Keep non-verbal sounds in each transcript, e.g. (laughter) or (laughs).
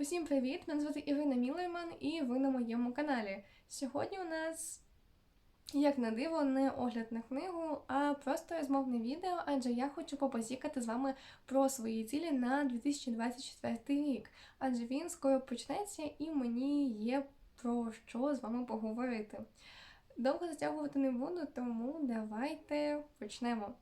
Усім привіт! Мене звати Ірина Мілойман і ви на моєму каналі. Сьогодні у нас, як на диво, не огляд на книгу, а просто розмовне відео, адже я хочу попозікати з вами про свої цілі на 2024 рік. Адже він скоро почнеться і мені є про що з вами поговорити. Довго затягувати не буду, тому давайте почнемо.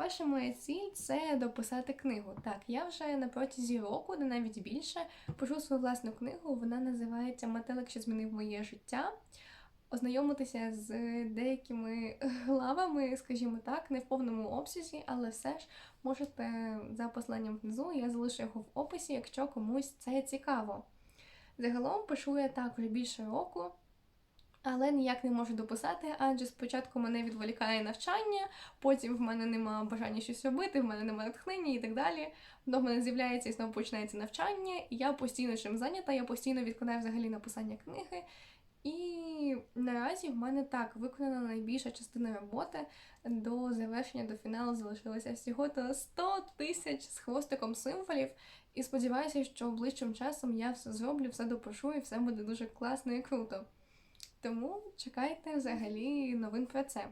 Перша моя ціль це дописати книгу. Так, я вже на протязі року, де навіть більше, пишу свою власну книгу. Вона називається Метелик, що змінив моє життя. Ознайомитися з деякими (laughs) главами, скажімо так, не в повному обсязі, але все ж можете за посиланням внизу, я залишу його в описі, якщо комусь це цікаво. Загалом пишу я так вже більше року. Але ніяк не можу дописати, адже спочатку мене відволікає навчання, потім в мене нема бажання щось робити, в мене немає натхнення і так далі. В мене з'являється і знову починається навчання, і я постійно чим зайнята, я постійно відкладаю взагалі написання книги. І наразі в мене так виконана найбільша частина роботи. До завершення, до фіналу залишилося всього то 100 тисяч з хвостиком символів. І сподіваюся, що ближчим часом я все зроблю, все допишу і все буде дуже класно і круто. Тому чекайте взагалі новин про це.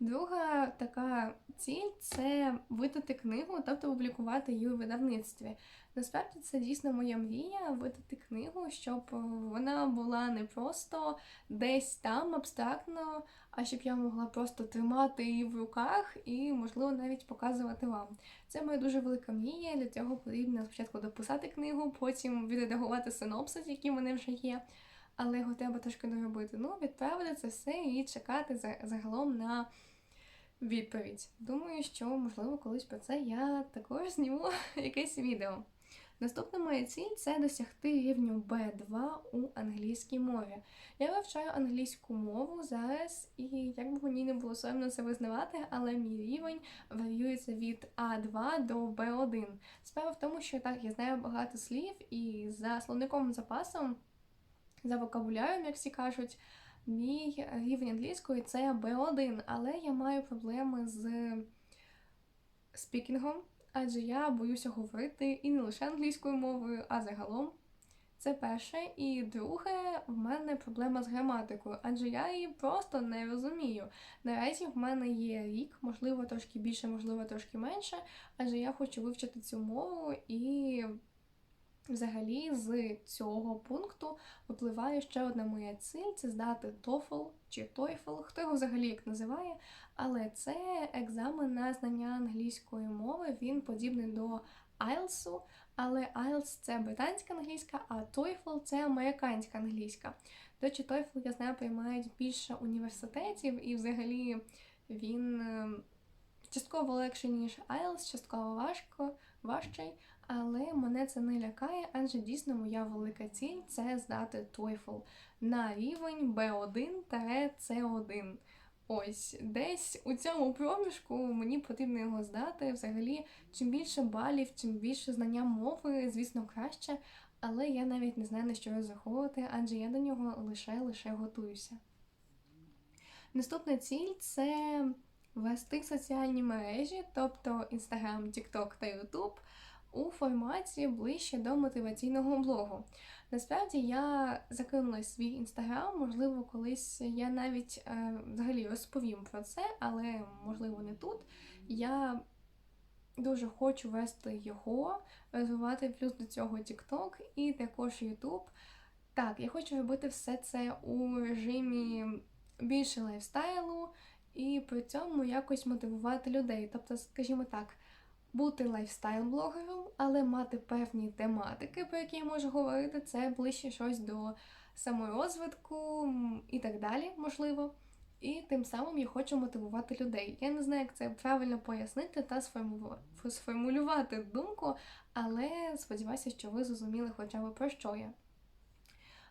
Друга така ціль це видати книгу, тобто публікувати її у видавництві. Насправді це дійсно моя мрія видати книгу, щоб вона була не просто десь там абстрактно, а щоб я могла просто тримати її в руках і, можливо, навіть показувати вам. Це моя дуже велика мрія. Для цього потрібно спочатку дописати книгу, потім відредагувати синопсис, який в мене вже є але його треба трошки доробити. Ну, відправити це все і чекати загалом на відповідь. Думаю, що, можливо, колись про це я також зніму (laughs) якесь відео. Наступна моя ціль це досягти рівню B2 у англійській мові. Я вивчаю англійську мову зараз, і як би мені не було соромно це визнавати, але мій рівень варіюється від А2 до Б1. Справа в тому, що так, я знаю багато слів, і за словниковим запасом за вокабуляром, як всі кажуть, мій рівень англійської це B1, але я маю проблеми з спікінгом, адже я боюся говорити і не лише англійською мовою, а загалом. Це перше. І друге, в мене проблема з граматикою, адже я її просто не розумію. Наразі в мене є рік, можливо, трошки більше, можливо, трошки менше, адже я хочу вивчити цю мову і Взагалі, з цього пункту випливає ще одна моя ціль це здати TOEFL чи TOEFL, хто його взагалі як називає. Але це екзамен на знання англійської мови, він подібний до IELTS, але IELTS це британська англійська, а TOEFL це американська англійська. До речі, TOEFL, я знаю, приймають більше університетів, і взагалі він ем, частково легший, ніж IELTS, частково важко, важчий. Але мене це не лякає, адже дійсно моя велика ціль це здати TOEFL на рівень B1 та C1. Ось десь у цьому проміжку мені потрібно його здати. Взагалі, чим більше балів, чим більше знання мови, звісно, краще. Але я навіть не знаю на що розраховувати, адже я до нього лише лише готуюся. Наступна ціль це вести соціальні мережі, тобто Instagram, TikTok та YouTube у форматі ближче до мотиваційного блогу. Насправді я закинула свій інстаграм, можливо, колись я навіть е, взагалі розповім про це, але можливо не тут. Я дуже хочу вести його, розвивати плюс до цього TikTok і також YouTube. Так, я хочу робити все це у режимі більше лайфстайлу і при цьому якось мотивувати людей. Тобто, скажімо так бути лайфстайл-блогером, але мати певні тематики, про які я можу говорити, це ближче щось до саморозвитку і так далі, можливо. І тим самим я хочу мотивувати людей. Я не знаю, як це правильно пояснити та сформулювати думку, але сподіваюся, що ви зрозуміли хоча б про що я.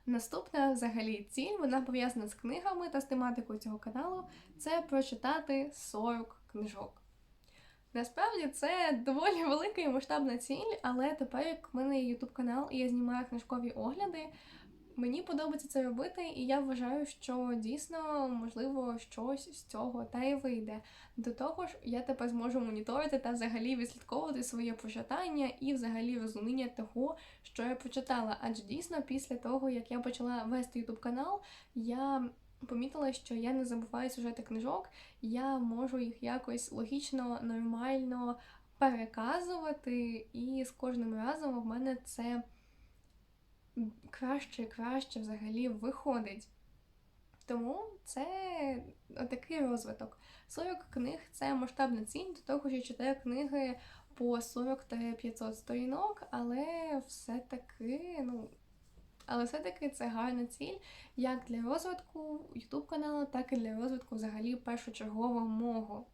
Наступна взагалі ціль, вона пов'язана з книгами та з тематикою цього каналу, це прочитати 40 книжок. Насправді це доволі (laughs) велика і масштабна ціль, але тепер, як в мене є ютуб канал і я знімаю книжкові огляди, Мені подобається це робити, і я вважаю, що дійсно можливо щось з цього та й вийде. До того ж, я тепер зможу моніторити та взагалі відслідковувати своє прочитання і взагалі розуміння того, що я прочитала. Адже дійсно, після того як я почала вести ютуб канал, я помітила, що я не забуваю сюжети книжок, я можу їх якось логічно, нормально переказувати, і з кожним разом в мене це краще і краще взагалі виходить. Тому це такий розвиток. 40 книг це масштабна ціль, до того що читаю книги по 40-500 сторінок, але все-таки, ну, але все-таки це гарна ціль як для розвитку YouTube каналу, так і для розвитку взагалі першочергово мого.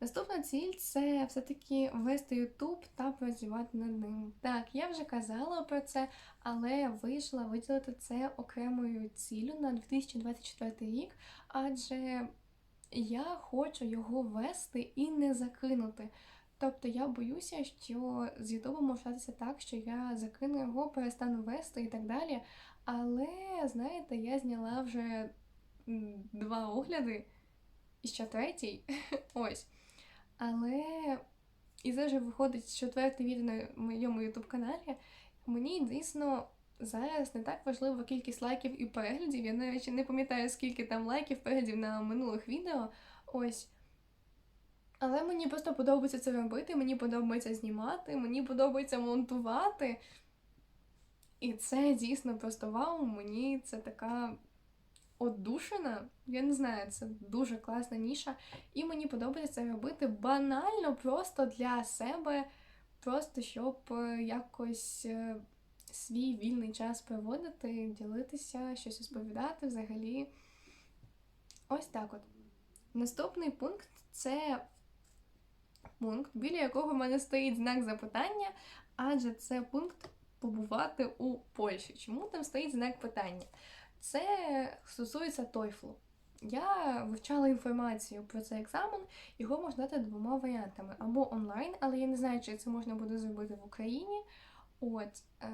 Наступна ціль це все-таки вести YouTube та працювати над ним. Так, я вже казала про це, але вийшла виділити це окремою ціллю на 2024 рік, адже я хочу його вести і не закинути. Тобто я боюся, що з Ютубом може статися так, що я закину його, перестану вести і так далі. Але, знаєте, я зняла вже два огляди і ще третій. (laughs) Ось. Але і це вже виходить четверте відео на моєму ютуб каналі. Мені дійсно зараз не так важлива кількість лайків і переглядів. Я навіть не пам'ятаю, скільки там лайків, переглядів на минулих відео. Ось. Але мені просто подобається це робити, мені подобається знімати, мені подобається монтувати. І це дійсно просто вау, мені це така одушина. Я не знаю, це дуже класна ніша. І мені подобається це робити банально, просто для себе, просто щоб е, якось е, свій вільний час проводити, ділитися, щось розповідати взагалі. Ось так от. Наступний пункт це пункт, біля якого в мене стоїть знак запитання, адже це пункт побувати у Польщі. Чому там стоїть знак питання? Це стосується TOEFL. Я вивчала інформацію про цей екзамен, його можна дати двома варіантами: або онлайн, але я не знаю, чи це можна буде зробити в Україні. От. Е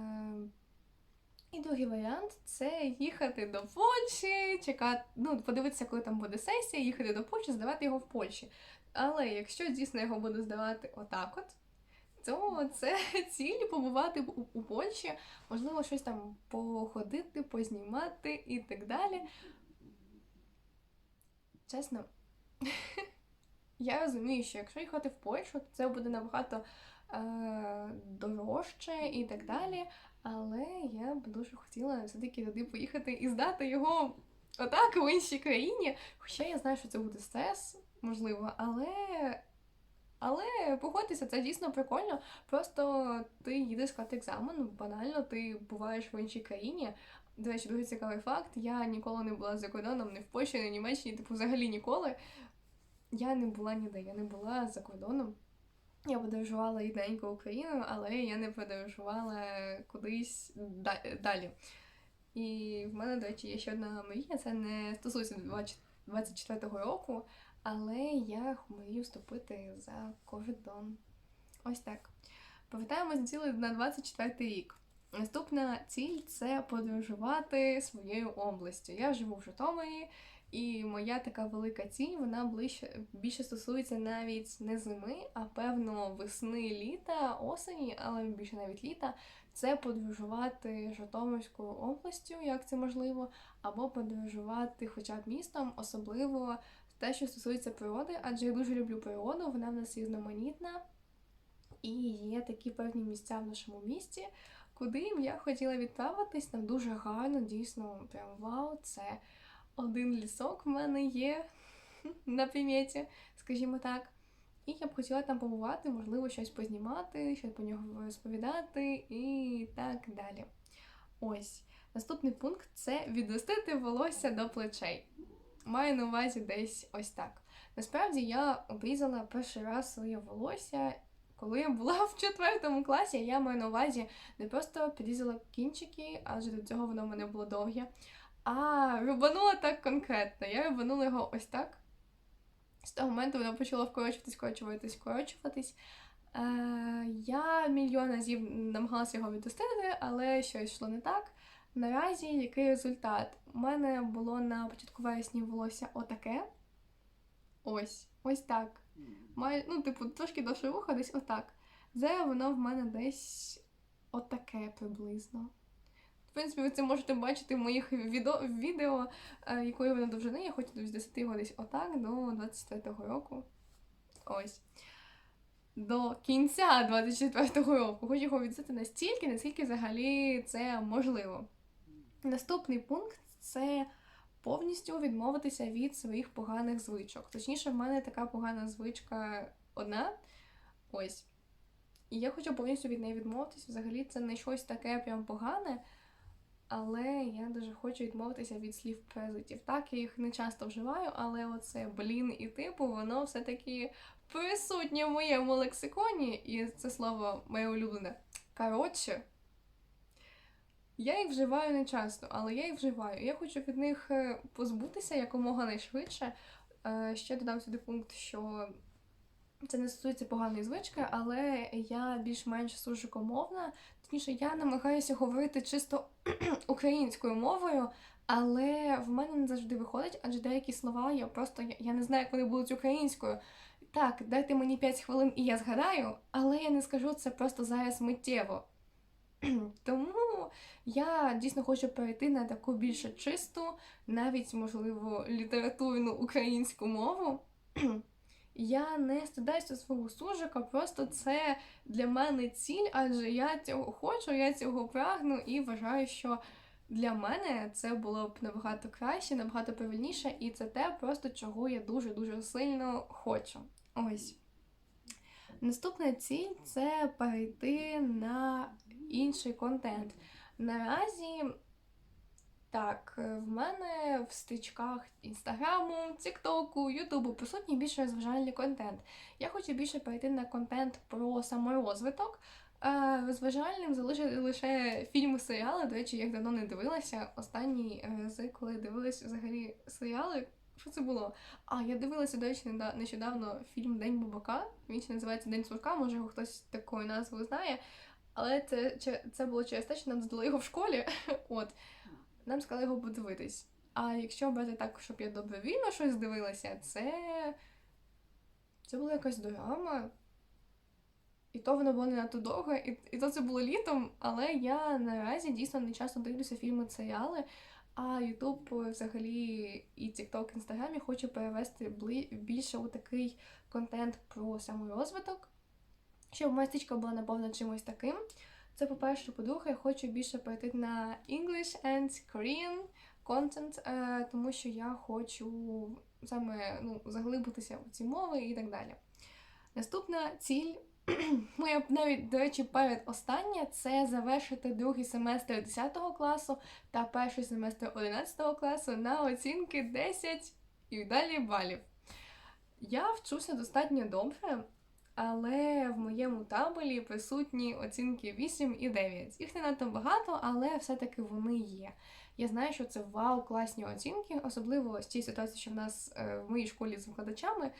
і другий варіант це їхати до Польщі, чекати, ну, подивитися, коли там буде сесія, їхати до Польщі, здавати його в Польщі. Але якщо дійсно його буду здавати отак от, то це (laughs) ціль побувати у, Польщі, можливо, щось там походити, познімати і так далі. Чесно, (laughs) я розумію, що якщо їхати в Польщу, то це буде набагато е, дорожче і так далі. Але я б дуже хотіла все-таки туди поїхати і здати його отак в іншій країні. Хоча я знаю, що це буде стрес, можливо, але але погодьтеся, це дійсно прикольно. Просто ти їдеш склати екзамен, банально, ти буваєш в іншій країні. До речі, дуже цікавий факт. Я ніколи не була за кордоном, не в Польщі, не в Німеччині, типу, взагалі ніколи. Я не була ніде, я не була за кордоном. Я подорожувала рідненько Україну, але я не подорожувала кудись далі. І в мене, до речі, є ще одна мрія, це не стосується 24-го року. Але я мрію вступити за кордон. Ось так. Повертаємось до на 24 рік. Наступна ціль це подорожувати своєю областю. Я живу в Житомирі, і моя така велика ціль, вона ближче більше стосується навіть не зими, а певно весни, літа, осені, але більше навіть літа. Це подорожувати Житомирською областю, як це можливо, або подорожувати хоча б містом, особливо те, що стосується природи, адже я дуже люблю природу, вона в нас різноманітна. І є такі певні місця в нашому місті, куди я хотіла відправитись. Там дуже гарно, дійсно, прям вау, це один лісок в мене є (laughs) на приміті, скажімо так. І я б хотіла там побувати, можливо, щось познімати, щось по нього розповідати і так далі. Ось. Наступний пункт це відростити волосся до плечей. Маю на увазі десь ось так. Насправді я обрізала перший раз своє волосся, коли я була в четвертому класі, я маю на увазі не просто підрізала кінчики, адже до цього воно в мене було довге. А рубанула так конкретно. Я рубанула його ось так. З того моменту воно почало вкорочуватись, вкорочуватись, вкорочуватись. Е, Я мільйон разів намагалася його відростити, але щось йшло не так. Наразі який результат? У мене було на початку вересня волосся отаке. Ось, ось так. Має, ну, типу, трошки довше вуха, десь отак. Зараз воно в мене десь отаке приблизно. В принципі, ви це можете бачити в моїх відео, відео е, якої воно довжини. Я хочу 10 його десь отак до 24-го року. Ось. До кінця 24-го року. Хочу його відзити настільки, наскільки взагалі це можливо. Наступний пункт це повністю відмовитися від своїх поганих звичок. Точніше, в мене така погана звичка одна. Ось. І я хочу повністю від неї відмовитися. Взагалі, це не щось таке прям погане. Але я дуже хочу відмовитися від слів презитів. Так, я їх не часто вживаю, але оце блін і типу, воно все-таки присутнє в моєму лексиконі, і це слово моє улюблене. Коротше, я їх вживаю не часто, але я їх вживаю. Я хочу від них е, позбутися якомога найшвидше. Е, Ще додам сюди пункт, що це не стосується поганої звички, але я більш-менш сужикомовна. Точніше, я намагаюся говорити чисто (clears throat) українською мовою, але в мене не завжди виходить, адже деякі слова я просто я не знаю, як вони будуть українською. Так, дайте мені 5 хвилин і я згадаю, але я не скажу це просто зараз миттєво. (clears throat) Тому я дійсно хочу перейти на таку більше чисту, навіть, можливо, літературну українську мову. (clears throat) Я не стидаюся свого сужика, просто це для мене ціль, адже я цього хочу, я цього прагну і вважаю, що для мене це було б набагато краще, набагато повільніше, і це те, просто чого я дуже-дуже сильно хочу. Ось. Наступна ціль це перейти на інший контент. Наразі, так, в мене в стрічках інстаграму, тіктоку, ютубу присутній більше розважальний контент. Я хочу більше перейти на контент про саморозвиток. А розважальним залишити лише фільми, серіали. До речі, я давно не дивилася. Останні рази, коли дивилась взагалі серіали. Що це було? А, я дивилася, до речі, нещодавно фільм День Бабака. Він ще називається День сурка, може його хтось такою назвою знає. Але це, це було через те, що нам задали його в школі. (laughs) От. Нам сказали його подивитись. А якщо брати так, щоб я добровільно щось дивилася, це. Це була якась драма. І то воно було не надто довго, і, і то це було літом, але я наразі дійсно не часто дивлюся фільми, серіали. А Ютуб взагалі і TikTok, Instagram я хочу перевести більше у такий контент про саморозвиток, щоб моя стрічка була наповнена чимось таким. Це по-перше, по-друге, я хочу більше перейти на English and Korean content, е, тому що я хочу саме ну, заглибитися в ці мови і так далі. Наступна ціль, (clears throat) моя навіть, до речі, передостання це завершити другий семестр 10 класу та перший семестр 11 класу на оцінки 10 і далі балів. Я вчуся достатньо добре, але в моєму табелі присутні оцінки 8 і 9. Їх не надто багато, але все-таки вони є. Я знаю, що це вау, класні оцінки, особливо з тієї ситуації, що в нас е, в моїй школі з викладачами.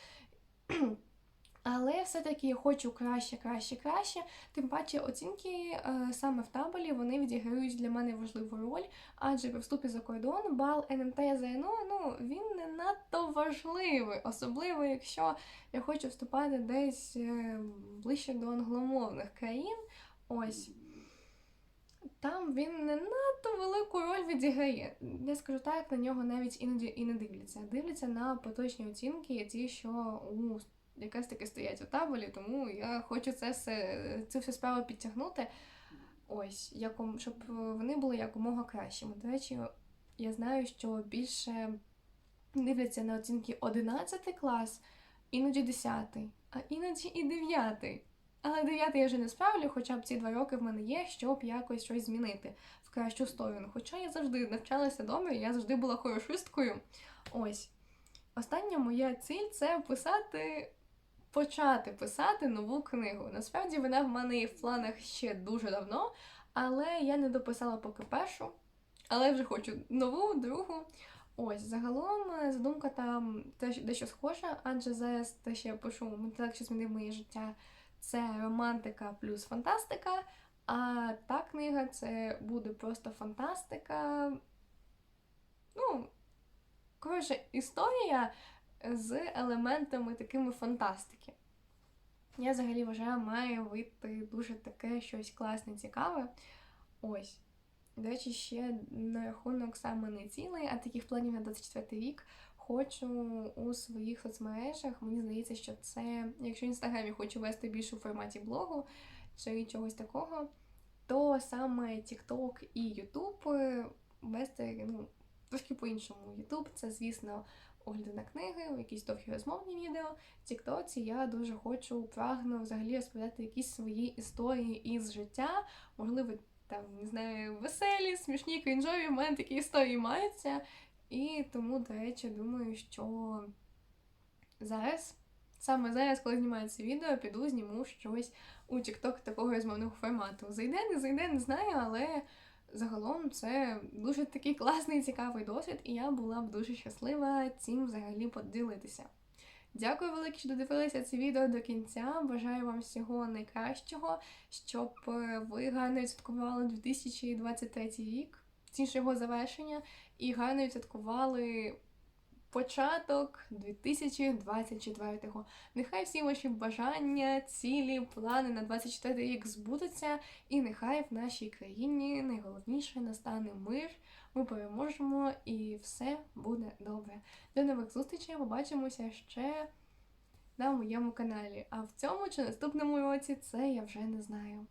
Але все-таки я хочу краще, краще, краще. Тим паче оцінки е, саме в табелі вони відіграють для мене важливу роль, адже при вступі за кордон бал НМТ ЗНО ну, він не надто важливий, особливо якщо я хочу вступати десь е, ближче до англомовних країн. Ось. Там він не надто велику роль відіграє. Я скажу так, на нього навіть іноді і не дивляться. Дивляться на поточні оцінки, ті, що у якраз таки стоять у табелі, тому я хочу це все, цю всю справу підтягнути. Ось, яком, щоб вони були якомога кращими. До речі, я знаю, що більше дивляться на оцінки 11 клас, іноді 10, а іноді і 9. Але 9 я вже не справлю, хоча б ці два роки в мене є, щоб якось щось змінити в кращу сторону. Хоча я завжди навчалася добре, я завжди була хорошисткою. Ось. Остання моя ціль це писати, почати писати нову книгу. Насправді вона в мене є в планах ще дуже давно, але я не дописала поки першу. Але вже хочу нову, другу. Ось, загалом е, задумка там теж дещо схожа, адже зараз те, що я пишу, матеріал, що змінив моє життя, це романтика плюс фантастика. А та книга це буде просто фантастика. Ну, коротше, історія з елементами такими фантастики. Я взагалі вважаю, має вийти дуже таке щось класне, цікаве. Ось. До речі, ще на рахунок саме не цілий, а таких планів на 24 рік хочу у своїх соцмережах. Мені здається, що це, якщо в інстаграмі хочу вести більше у форматі блогу чи чогось такого, то саме TikTok і YouTube вести ну, трошки по-іншому. YouTube це, звісно, огляди на книги, якісь довгі розмовні відео. В TikTok я дуже хочу, прагну взагалі розповідати якісь свої історії із життя, можливо, там, не знаю, веселі, смішні, крінжові, в мене такі історії маються. І тому, до речі, думаю, що зараз, саме зараз, коли знімаю це відео, піду зніму щось у TikTok такого розмовного формату. Зайде, не зайде, не знаю, але загалом це дуже такий класний, цікавий досвід, і я була б дуже щаслива цим взагалі поділитися. Дякую велике, що додивилися це відео до кінця. Бажаю вам всього найкращого, щоб е, ви гарно відсвяткували 2023 рік, цінше його завершення, і гарно відсвяткували початок 2024-го. Нехай всі ваші бажання, цілі, плани на 24 рік збудуться, і нехай в нашій країні найголовніше настане мир. Ми переможемо і все буде добре. До нових зустрічей, побачимося ще на моєму каналі. А в цьому чи наступному році це я вже не знаю.